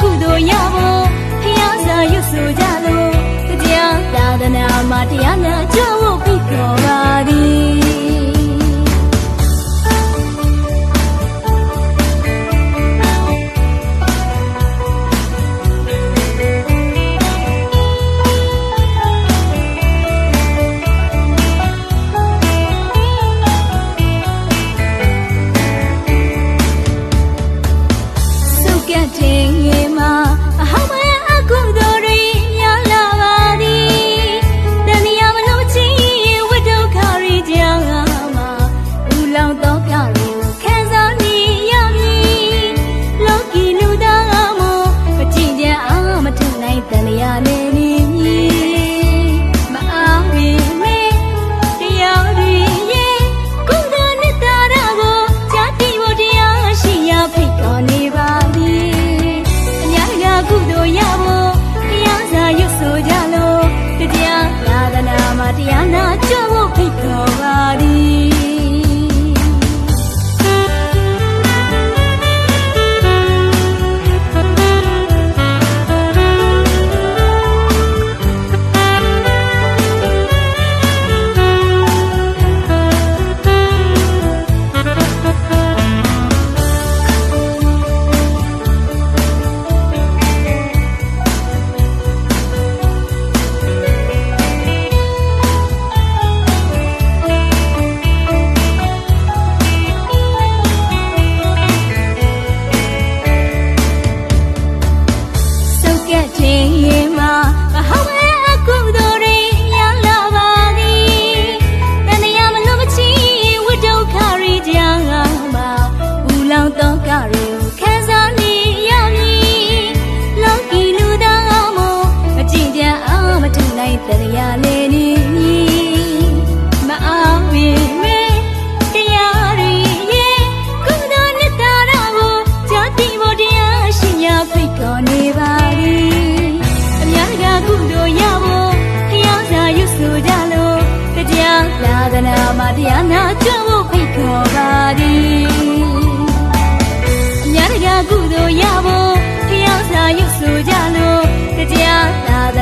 ကုသိုလ်ရဖို့ဖျားစာရွတ်ဆိုကြလို့တရားသာသနာမှာတရားနာကြောင်းဖို့ပြီးတော့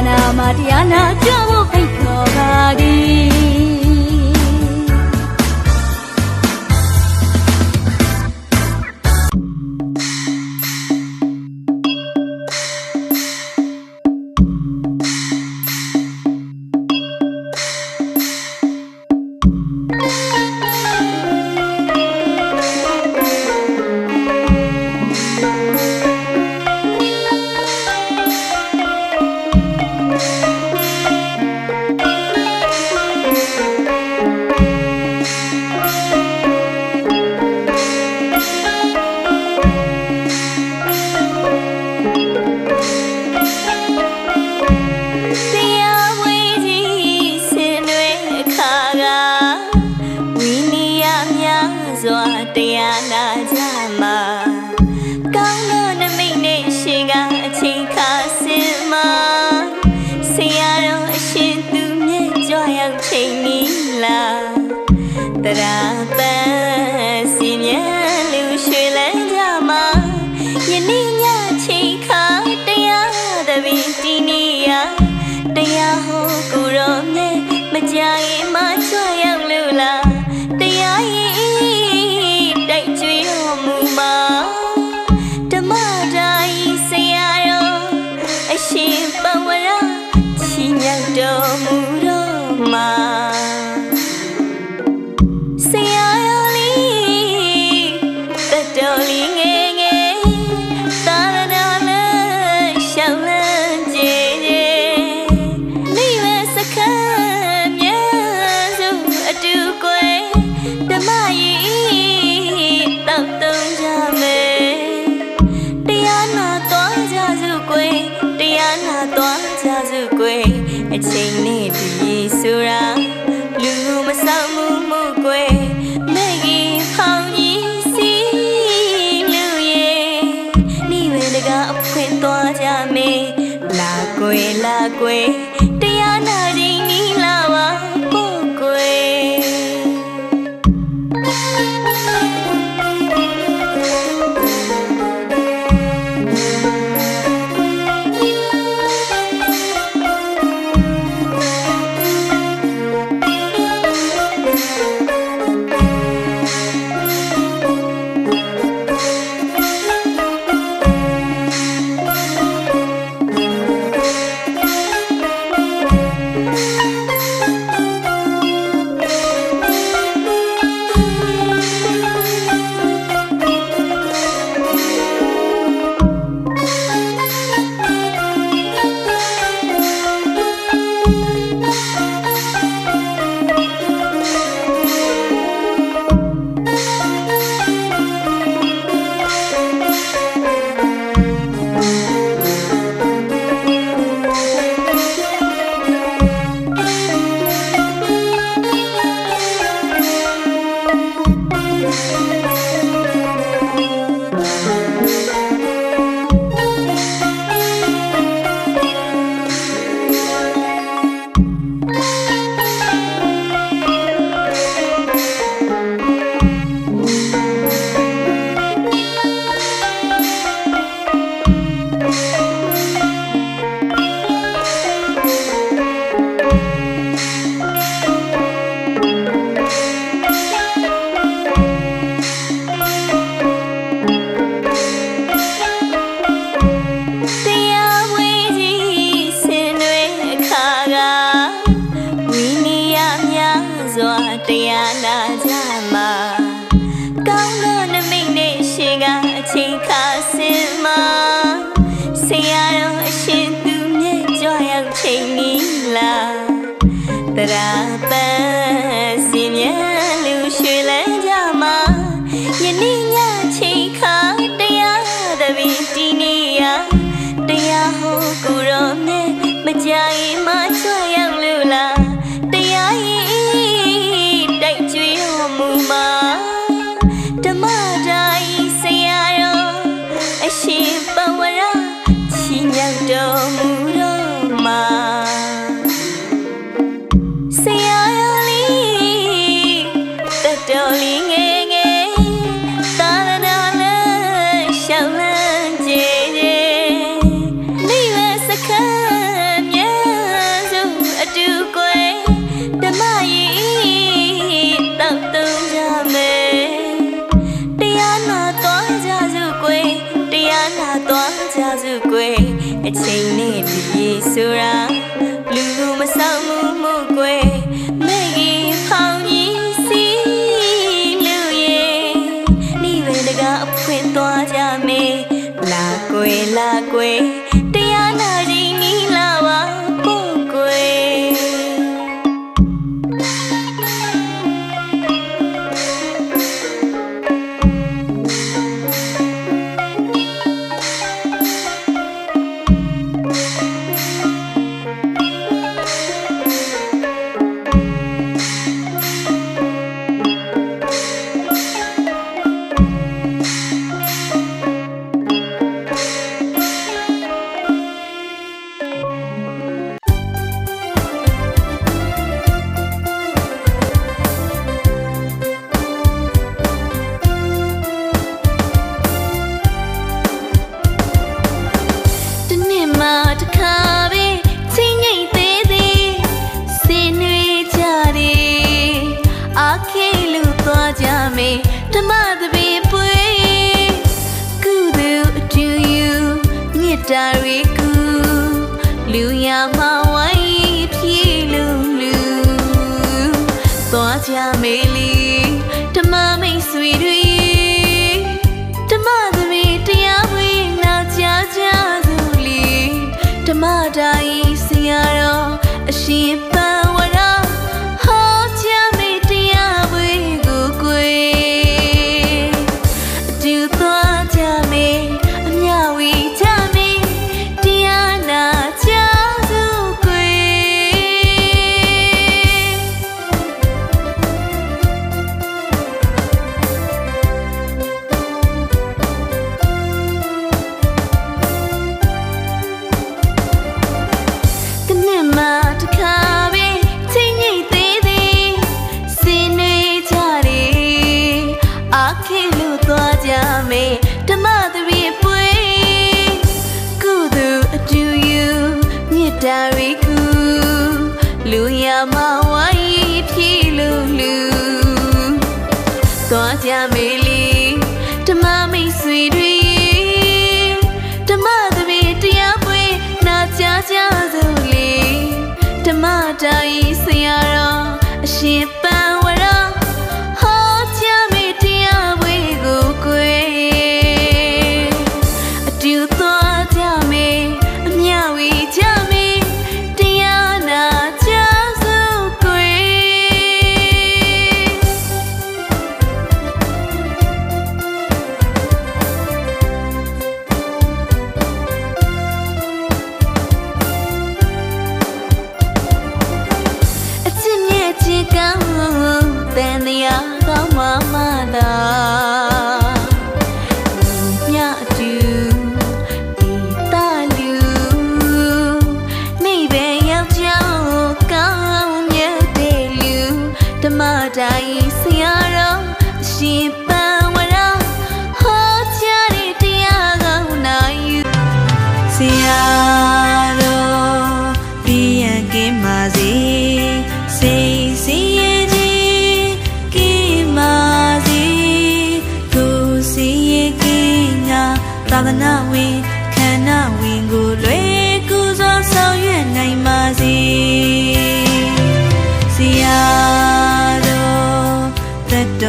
နာမှာတရားနာကြဖို့ဖိတ်ခေါ်ပါသည် that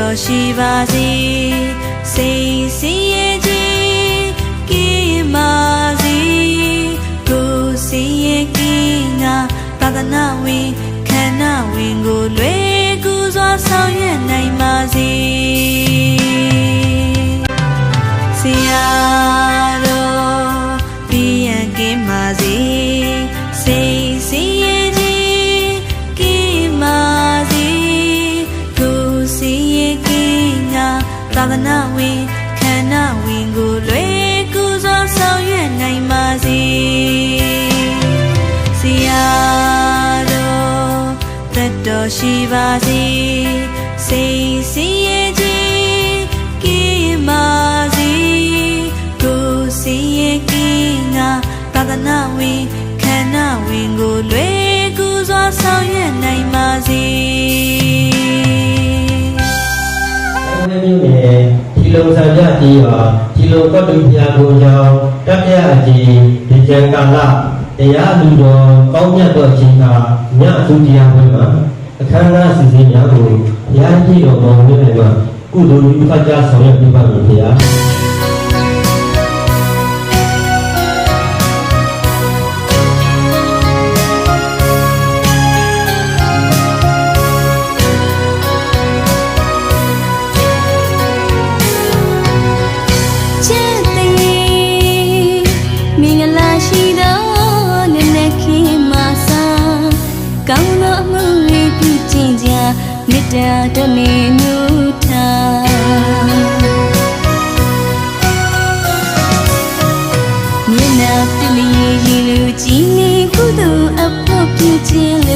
တတ်တော်ရှိပါစေစိတ်စည်ရဲ့ခြင်းကင်းပါစေကိုယ်စည်ရဲ့ကင်းကသာသနာဝင်ခန္ဓာဝင်ကိုလွယ်ကူစွာဆောင်ရွက်နိုင်ပါစေဆရာ ရှိပါစေစိတ်စည်ရဲ့ခြင်းကင်းပါစေကိုယ်စီရဲ့ကင်းကသာသနာဝင်ခန္ဓာဝင်ကိုလွယ်ကူစွာဆောင်ရွက်နိုင်ပါစေအမေမျိုးနဲ့ဒီလုံဆံပြကြီးပါဒီလုံကတ္တုပြာကိုကြောင့်တပြည့်အကြီးဒီကျန်ကာလတရားလူတော်ကောင်းမြတ်သောခြင်းကညအထူးတရားဝင်မှာ အခမ်းအနားစီစဉ်များကိုဘုရားကြီးတော်မောင်မြတ်နဲ့ကကုသိုလ်ပြုဖတ်ကြားဆောင်ရွက်ပြပါမယ်ဗျာချ မေတ္တာတော်နေမြူထားမျက်နှာပြလျေရည်လူကြည်နေကုသိုလ်အဖို့ပြုခြင်း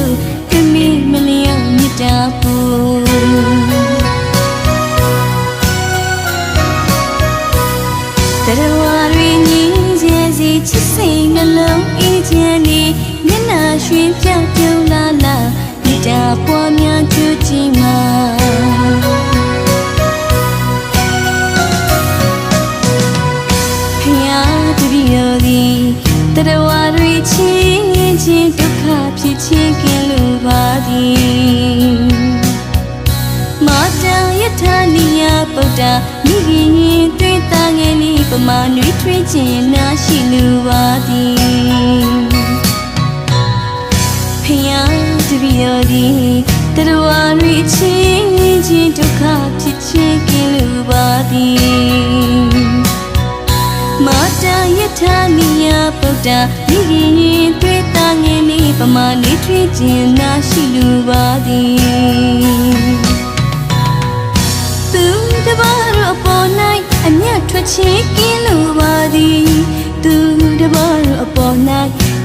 ယပုဒ္ဒမိခင်ရင်သွေးသားငယ်လေးပမာနွေးထွေးခြင်းနာရှိလူပါသည်ဖျားတပည့်တော်သည်တရဝရီချင်းချင်းဒုက္ခဖြစ်ခြင်းကင်းလူပါသည်မာတံယထာနိယပုဒ္ဒမိခင်ရင်သွေးသားငယ်လေးပမာနွေးထွေးခြင်းနာရှိလူပါသည် သူတပါတော့အပေါ်၌အမျက်ထွက်ချေကင်းလိုပါသည်သူတပါတော့အပေါ်၌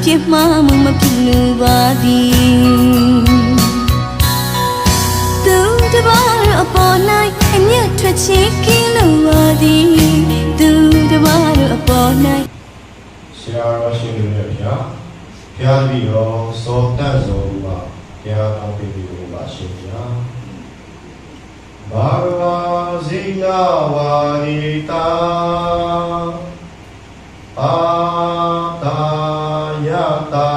ပြစ်မှားမှုမဖြစ်လိုပါသည်သူတပါတော့အပေါ်၌အမျက်ထွက်ချေကင်းလိုပါသည်သူတပါတော့အပေါ်၌ဆရာတော်ရှင်တွေနဲ့ဗျာဘုရားတပည့်တော်စောတန့်စောဘုရားဘုရားတော်ပြည်ပြီးပါရှင်ဗျာဘာဝ ဇိနာဝါရိတာအာတာယတာ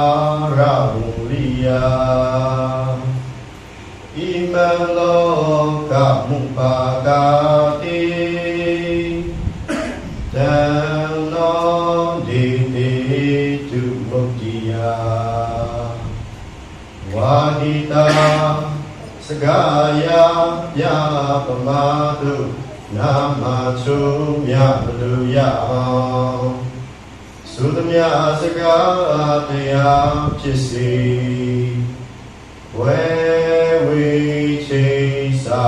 ရဝု ရိယဣမလောကမုပါကာတိတံနောဒီတိတုမုတ်တိယဝါဒိတာစကာယယပမာတုနာမချုံမြမလူရအောင်သုသမြစကားတရားဖြစ်စေဝေဝေချိသာ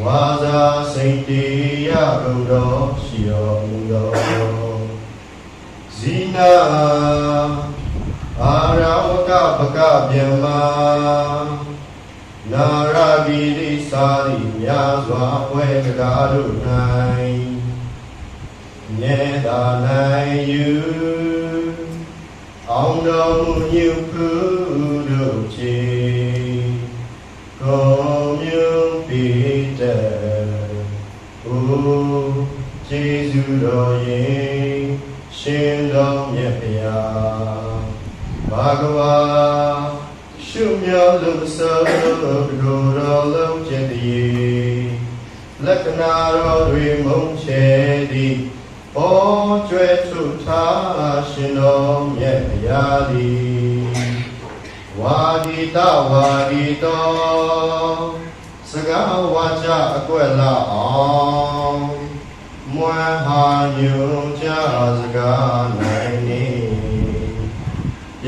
ဝါသာစိတ်တရားဘုဒ္ဓရှိတော်မူသောဇိနာအာရဝကပကဗျမ္မာ နာရဂိရိသာရိမြာစွာဝဲကကားတို့၌မြဲတာနိုင်ယူအောင်တော်မူညုခုတို့ချေကိုမြူပိတ္တဥကျေးဇူးတော်ရင်ရှင်တော်မြတ်ဗျာဘာဂဝါ ရှုမြောလို့သောကိုတော်လုံးကျက်တည်းလက္ခဏာတော်တွေမုံချဲသည်ပေါ်ကျွဲထုထားရှင်တော်မြတ်ဗျာသည်ဝါဒီတဝါဒီတောစကားဝါကြအကွက်လာအောင်မွမ်းဟာညွန်ကြစကားနိုင်နေ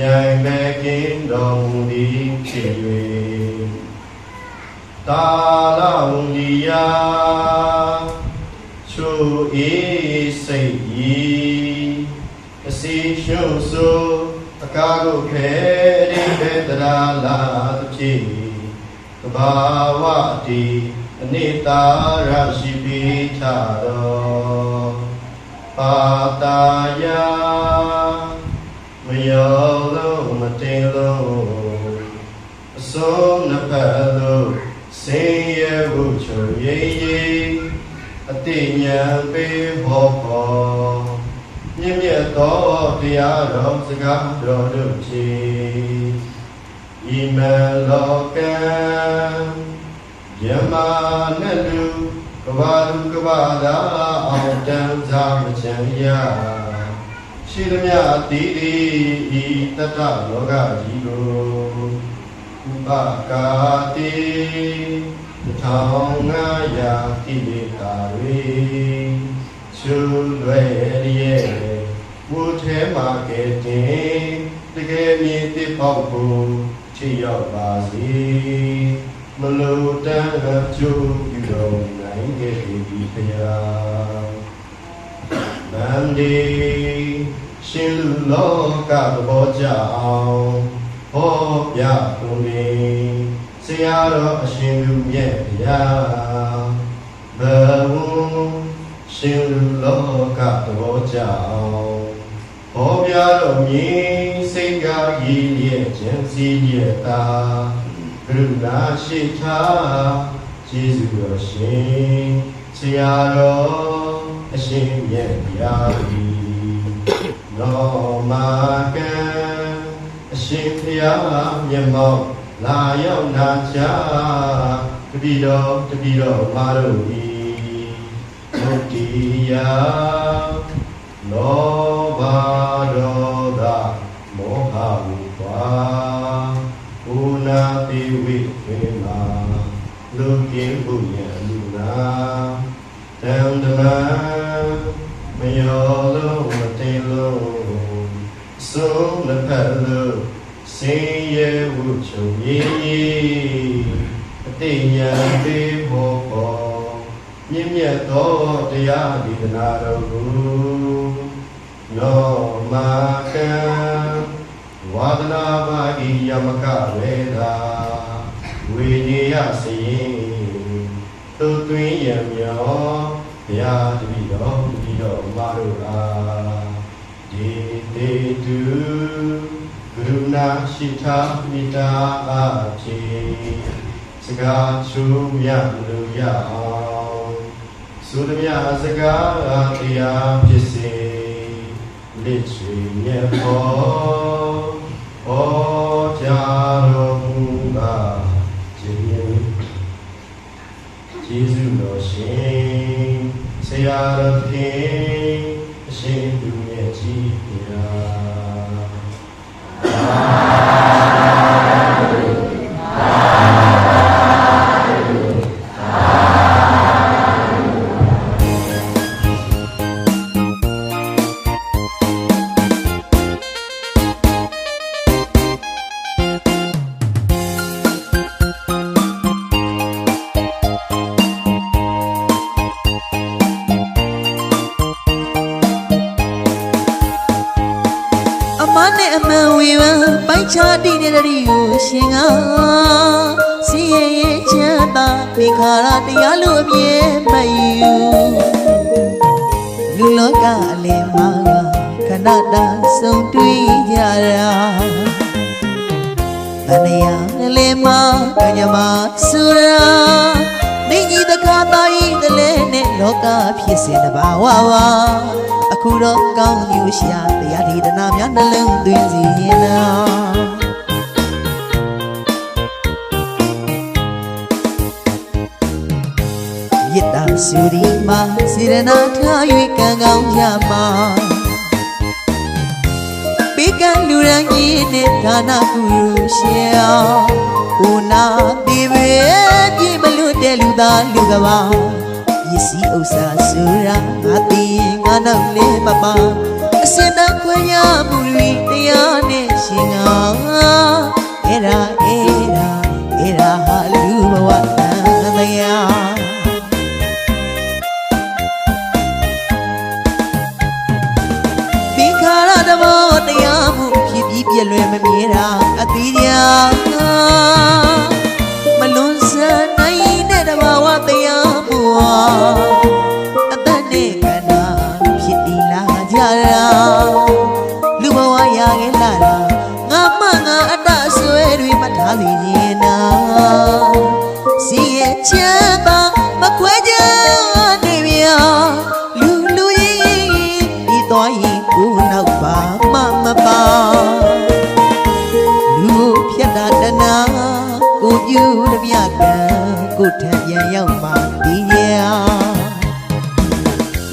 ပြိုင်ပဲကင်းတော်မူသည်ဖြစ်၍တာလဝံဒီယာချိုအေးစိတ်ဤအစီရှုဆိုအကားကိုခဲရိဘေတရာလာသဖြင့်ကဘာဝတိအနိတာရရှိပိထတော်ပါတာယ မယောလုံးမတင်လုံးအစုံနှစ်ဖက်လုံးစင်ရဝုချုံရိပ်ရိပ်အတိညာပေးဟောပေါ်မြင့်မြတ်သောတရားတော်စကားတော်တို့ဖြင့်ဤမလောကံယမနဲ့လူကဘာလူကဘာသာအောင်တန်းစားမချမ်းရ ရှိသမျှအတိတိဤတတ္တလောကကြီးကိုဥပကာတိထောင်ငါယာကိလေသာတွေချွလွယ်ရဲ့ဝုထဲမှာကဲတင်တကယ်မြင်တိပေါက်ကိုချစ်ရောက်ပါစေမလိုတမ်းအကျိုးပြုတော်နိုင်ခဲ့ပြီဖရာ မန္ဒီရှင်လူလောကသဘောကြအောင်ဟောပြကုန်နေဆရာတော်အရှင်လူမြတ်ဗျာဘဝရှင်လူလောကသဘောကြအောင်ဟောပြတော်မြည်စိတ်ကားရည်ရဲ့ခြင်းစည်းရဲ့တာကရုဏာရှိထားကျေးဇူးတော်ရှင်ဆရာတော် အရှင်မြတ်ဗျာနောမာကံအရှင်ဖျားမျက်မှောက်လာရောက်နာချတပိတော်တပိတော်မာတို့ဤမုတ်တိယလောဘဒေါသမောဟဝုပါဥနာတိဝိခေမာလူကင်းပုညံလူနာ တံဓမ္မမယောလုံးမတင်လုံးဆုံးလက်ဖက်လို့စင်ရဲဝုချုံကြီးအတိညာပေဟောပေါ်မြင့်မြတ်သောတရားဒီကနာတော်ကိုယောမာကံဝါဒနာပါဣယမကဝေဒာဝိနည်းယစရင် သူသွင်းရမြောဘုရားတပည့်တော်တပည့်တော်မတို့အားဒီတေတုကရုဏာရှိတာမိတာအဖြစ်စကားချူမြတ်လို့ရအောင်သုဒမြစကားတရားဖြစ်စေလက်ချွေမြတ်ဖို့ဟောကြားတော်မူပါခြင်း ကျေးဇူးတော်ရှင်ဆရာတော်ခင်အရှင်သူမြတ်ကြီးဘု ကဖြစ်စဉ်တဘာဝဝအခုတော့ကောင်းညူရှာတရားဒီတနာများနှလုံးသွင်းစီရင်နာယတ္တာစုဒီမှာစေရနာထား၍ကံကောင်းရမှာပေကံလူရန်ကြီးနဲ့ဒါနကုရုရှင်အောင်ဦးနာတိပဲပြေမလွတ်တဲ့လူသားလူကဘာ ပစ္စည်းဥစ္စာစူရာငါတိငါနောက်လေးမပါအစင်တခွင့်ရမှုတွေတရားနဲ့ရှင်ငါအဲ့ဒါအဲ့ဒါအဲ့ဒါဟာလူဘဝတန်တရားသင်္ခါရသဘောတရားမှုဖြစ်ပြီးပြည့်လွယ်မမြဲတာအသီးရာ ပြုတပြကံကိုထံပြန်ရောက်မှဒီရ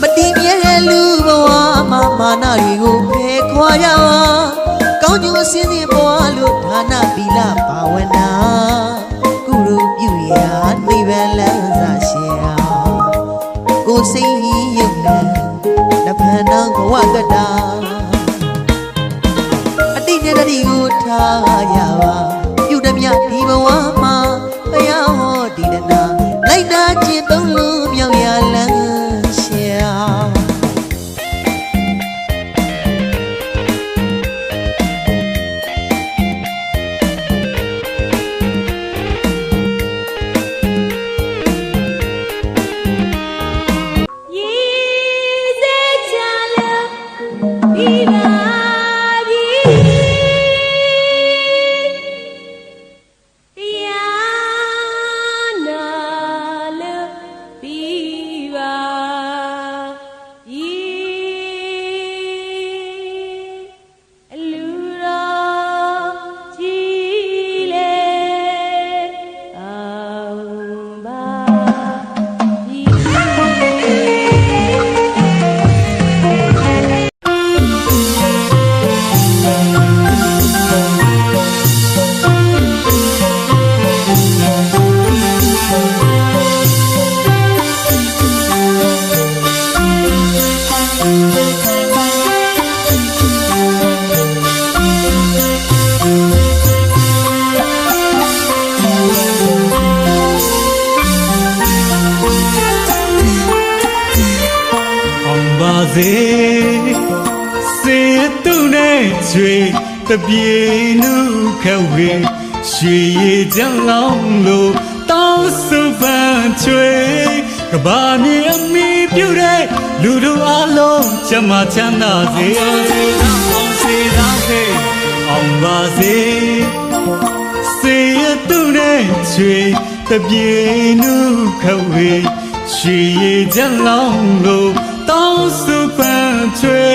မတည်မြဲတဲ့လူဘဝမှာမာနတွေကိုဖယ်ခွာရပါကောင်းကျိုးအစင်းစင်းပွားလို့ဌာနပီလဘာဝနာကုရုပြုရာနိဗ္ဗာန်လမ်းစာရှင်အောင်ကိုယ်စိတ်ရုပ်နဲ့နဖန်နောင်ဘဝကတာအတိတ်နဲ့တတိကိုထားရပါပြုသည်မြဒီဘဝမှာ နာ ပြေနုခဝေရွှေရည်ကြလောင်းလို့တောင်းစုပန်းချွေကဘာမြေအမိပြုတဲ့လူတို့အလုံးချမ်းသာချမ်းသာစေအောင်စေအောင်စေသာစေအောင်ပါစေစေရတုနဲ့ချွေတပြေနုခဝေရွှေရည်ကြလောင်းလို့တောင်းစုပန်းချွေ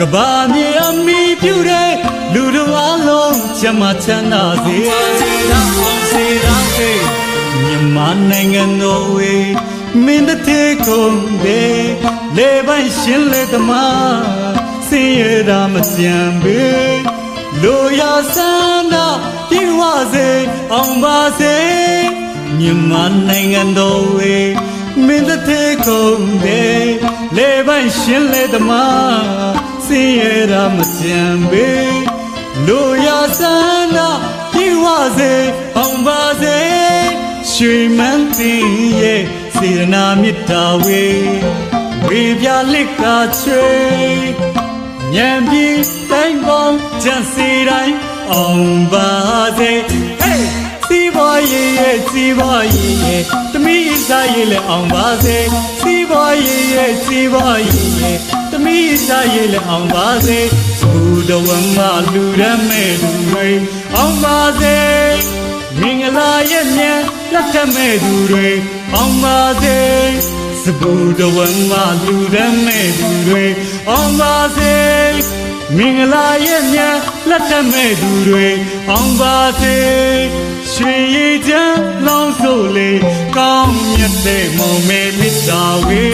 ကဘာမြေအမိပြုတဲ့လူတို့အလုံးချမ်းသာချမ်းသာစေစေသာအောင်စေသာစေမြန်မာနိုင်ငံတော်ဝေမင်းတဲ့တေကုန်တဲ့လေပိုင်းရှင်လေသမားစင်ရတာမကြံပေလိုရဆန္ဒပြေဝစေအောင်ပါစေမြန်မာနိုင်ငံတော်ဝေမင်းတဲ့တေကုန်တဲ့လေပိုင်းရှင်လေသမား စင်ရတာမကြံပေလိုရဆန္ဒပြေဝစေအောင်ပါစေရွှေမန်းတင်ရဲ့စေရနာမေတ္တာဝေဝေပြလစ်ကာချွေဉာဏ်ပြီးတိုင်းပေါင်းကြံစီတိုင်းအောင်ပါစေဟေးစီးပွားရေးရဲ့စီးပွားရေးရဲ့တမိစားရေးလည်းအောင်ပါစေစီးပွားရေးရဲ့စီးပွားရေးရဲ့ တမိစားရေးလည်းအောင်ပါစေဘုဒ္ဓဝမလူရမဲ့လူတွေအောင်ပါစေမင်္ဂလာရဲ့မြန်လက်ထက်မဲ့သူတွေအောင်ပါစေစပူတော်ဝန်မလူရမဲ့သူတွေအောင်ပါစေမင်္ဂလာရဲ့မြန်လက်ထက်မဲ့သူတွေအောင်ပါစေရွှေရည်ချမ်းလောင်းဆိုလေကောင်းမြတ်တဲ့မောင်မဲမြတ်တာဝေ